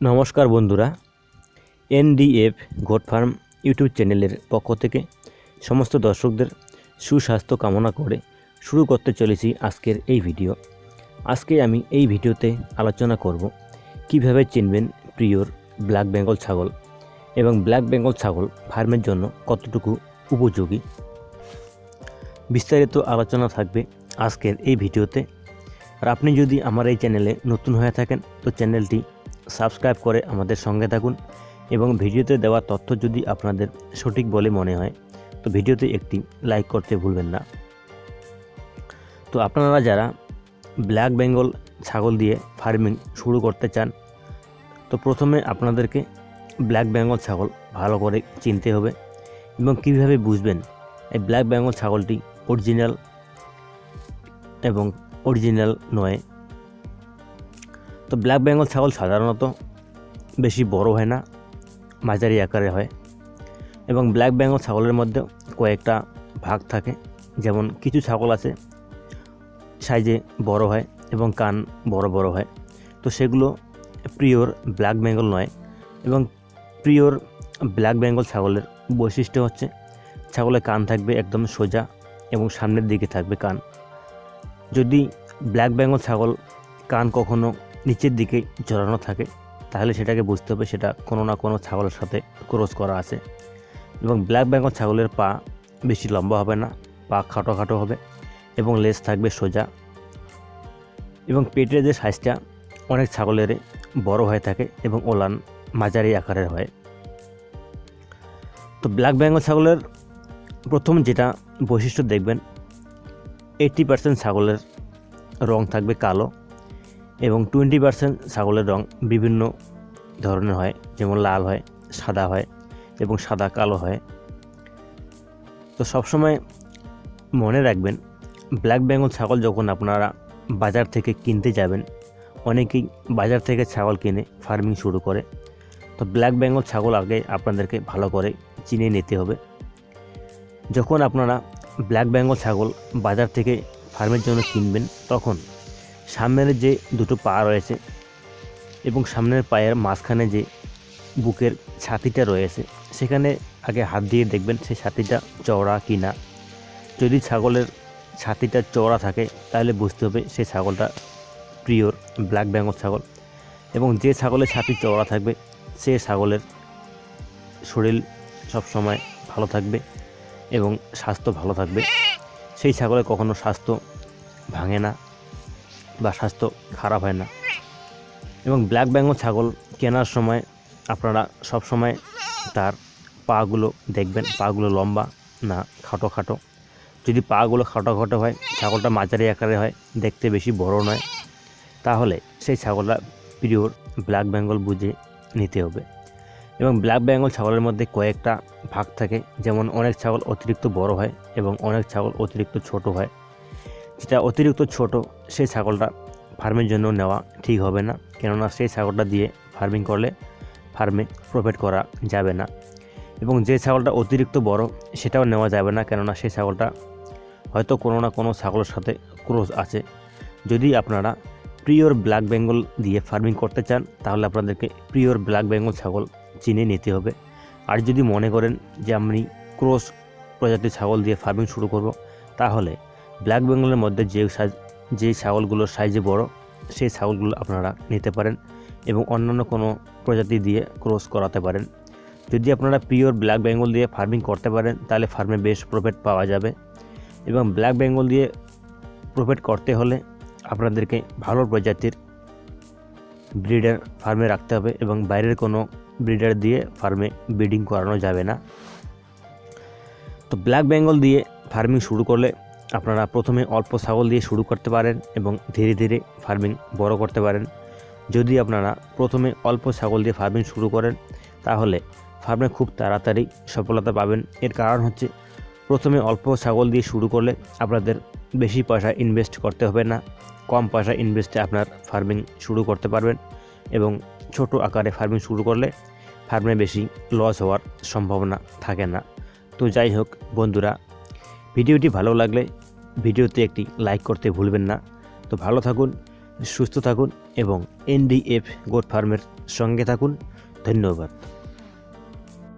নমস্কার বন্ধুরা NDF goat farm YouTube চ্যানেলের পক্ষ থেকে সমস্ত দর্শকদের সুস্বাস্থ্য কামনা করে শুরু করতে চলেছি আজকের এই ভিডিও। আজকে আমি এই ভিডিওতে আলোচনা করব কীভাবে চিনবেন প্রিয়র ব্ল্যাক বেঙ্গল ছাগল এবং ব্ল্যাক বেঙ্গল ছাগল ফার্মের জন্য কতটুকু উপযোগী। বিস্তারিত আলোচনা থাকবে আজকের এই ভিডিওতে। আর আপনি যদি আমার এই চ্যানেলে নতুন হয়ে থাকেন, তো চ্যানেলটি সাবস্ক্রাইব করে আমাদের সঙ্গে থাকুন এবং ভিডিওতে দেওয়া তথ্য যদি আপনাদের সঠিক বলে মনে হয়, তো ভিডিওতে একটি লাইক করতে ভুলবেন না। তো আপনারা যারা ব্ল্যাক বেঙ্গল ছাগল দিয়ে ফার্মিং শুরু করতে চান, তো প্রথমে আপনাদেরকে ব্ল্যাক বেঙ্গল ছাগল ভালো করে চিনতে হবে এবং কীভাবে বুঝবেন এই ব্ল্যাক বেঙ্গল ছাগলটি অরিজিনাল এবং অরিজিনাল নয়। তো ব্ল্যাক বেঙ্গল ছাগল সাধারণত বেশি বড় হয় না, মাঝারি আকারে হয় এবং ব্ল্যাক বেঙ্গল ছাগলের মধ্যে কয়েকটা ভাগ থাকে। যেমন কিছু ছাগল আছে সাইজে বড় হয় এবং কান বড় বড় হয়। তো সেগুলো প্রিয়র ব্ল্যাক বেঙ্গল নয় এবং প্রিয়র ব্ল্যাক বেঙ্গল ছাগলের বৈশিষ্ট্য হচ্ছে ছাগলের কান থাকবে একদম সোজা এবং সামনের দিকে থাকবে কান। যদি ব্ল্যাক বেঙ্গল ছাগল কান কখনো নিচের দিকে জড়ানো থাকে, তাহলে সেটাকে বুঝতে হবে সেটা কোনো না কোনো ছাগলের সাথে ক্রস করা আছে। এবং ব্ল্যাক বেঙ্গল ছাগলের পা বেশি লম্বা হবে না, পা খাটো খাটো হবে এবং লেজ থাকবে সোজা। এবং পেটের যে সাইজটা অনেক ছাগলের বড় হয়ে থাকে এবং ওলান মাঝারি আকারের হয়। তো ব্ল্যাক বেঙ্গল ছাগলের প্রথম যেটা বৈশিষ্ট্য দেখবেন এইটটি পার্সেন্ট ছাগলের রং থাকবে কালো এবং টোয়েন্টি পার্সেন্ট ছাগলের রং বিভিন্ন ধরনের হয়, যেমন লাল হয়, সাদা হয় এবং সাদা কালো হয়। তো সবসময় মনে রাখবেন ব্ল্যাক বেঙ্গল ছাগল যখন আপনারা বাজার থেকে কিনতে যাবেন, অনেকেই বাজার থেকে ছাগল কিনে ফার্মিং শুরু করে। তো ব্ল্যাক বেঙ্গল ছাগল আগে আপনাদেরকে ভালো করে চিনে নিতে হবে। যখন আপনারা ব্ল্যাক বেঙ্গল ছাগল বাজার থেকে ফার্মের জন্য কিনবেন, তখন সামনের যে দুটো পা রয়েছে এবং সামনের পায়ের মাঝখানে যে বুকের ছাতিটা রয়েছে, সেখানে আগে হাত দিয়ে দেখবেন সেই ছাতিটা চওড়া কি না যদি ছাগলের ছাতিটা চওড়া থাকে, তাহলে বুঝতে হবে সেই ছাগলটা প্রিয়র ব্ল্যাক বেঙ্গল ছাগল। এবং যে ছাগলের ছাতি চওড়া থাকবে, সে ছাগলের শরীর সবসময় ভালো থাকবে এবং স্বাস্থ্য ভালো থাকবে। সেই ছাগলের কখনো স্বাস্থ্য ভাঙে না। বা স্বাস্থ্য খারাপ হয় না। এবং ব্ল্যাক বেঙ্গল ছাগল কেনার সময় আপনারা সব সময় তার পাগুলো দেখবেন, পাগুলো লম্বা না খাটো খাটো। যদি পাগুলো খাটো খাটো হয়, ছাগলটা মাঝারি আকারে হয়, দেখতে বেশি বড় নয়, তাহলে সেই ছাগলটা পিওর ব্ল্যাক বেঙ্গল বুঝে নিতে হবে। এবং ব্ল্যাক বেঙ্গল ছাগলের মধ্যে কয়েকটা ভাগ থাকে, যেমন অনেক ছাগল অতিরিক্ত বড় হয় এবং অনেক ছাগল অতিরিক্ত ছোট হয়। যেটা অতিরিক্ত ছোট, সেই ছাগলটা ফার্মের জন্য নেওয়া ঠিক হবে না। কেননা সেই ছাগলটা দিয়ে ফার্মিং করলে ফার্মে প্রফিট করা যাবে না। এবং যে ছাগলটা অতিরিক্ত বড়, সেটাও নেওয়া যাবে না। কেননা সেই ছাগলটা হয়তো কোনো না কোনো ছাগলের সাথে ক্রোজ আছে। যদি আপনারা প্রিয়র ব্ল্যাক বেঙ্গল দিয়ে ফার্মিং করতে চান, তাহলে আপনাদেরকে প্রিয়র ব্ল্যাক বেঙ্গল ছাগল চিনে নিতে হবে। আর যদি মনে করেন যে আমি ক্রস প্রজাতির ছাগল দিয়ে ফার্মিং শুরু করব, তাহলে ব্ল্যাক বেঙ্গলের মধ্যে যে সাইজ যে ছাগলগুলোর সাইজে বড়, সেই ছাগলগুলো আপনারা নিতে পারেন এবং অন্যান্য কোনো প্রজাতি দিয়ে ক্রস করাতে পারেন। যদি আপনারা পিওর ব্ল্যাক বেঙ্গল দিয়ে ফার্মিং করতে পারেন, তাহলে ফার্মে বেশ প্রফিট পাওয়া যাবে। এবং ব্ল্যাক বেঙ্গল দিয়ে প্রফিট করতে হলে আপনাদেরকে ভালো প্রজাতির ব্রিডার ফার্মে রাখতে হবে এবং বাইরের কোনো ব্রিডার দিয়ে ফার্মে ব্রিডিং করানো যাবে না। তো ব্ল্যাক বেঙ্গল দিয়ে ফার্মিং শুরু করলে আপনারা প্রথমে অল্প ছাগল দিয়ে শুরু করতে পারেন এবং ধীরে ধীরে ফার্মিং বড় করতে পারেন। যদি আপনারা প্রথমে অল্প ছাগল দিয়ে ফার্মিং শুরু করেন, তাহলে ফার্মে খুব তাড়াতাড়ি সফলতা পাবেন। এর কারণ হচ্ছে, প্রথমে অল্প ছাগল দিয়ে শুরু করলে আপনাদের বেশি পয়সা ইনভেস্ট করতে হবে না। কম পয়সা ইনভেস্টে আপনার ফার্মিং শুরু করতে পারবেন এবং ছোট আকারে ফার্মিং শুরু করলে ফার্মে বেশি লস হওয়ার সম্ভাবনা থাকে না। তো যাই হোক, বন্ধুরা ভিডিওটি ভালো লাগলে ভিডিওতে একটি লাইক করতে ভুলবেন না। তো ভালো থাকুন, সুস্থ থাকুন এবং এনডিএফ গোট ফার্মের সঙ্গে থাকুন। ধন্যবাদ।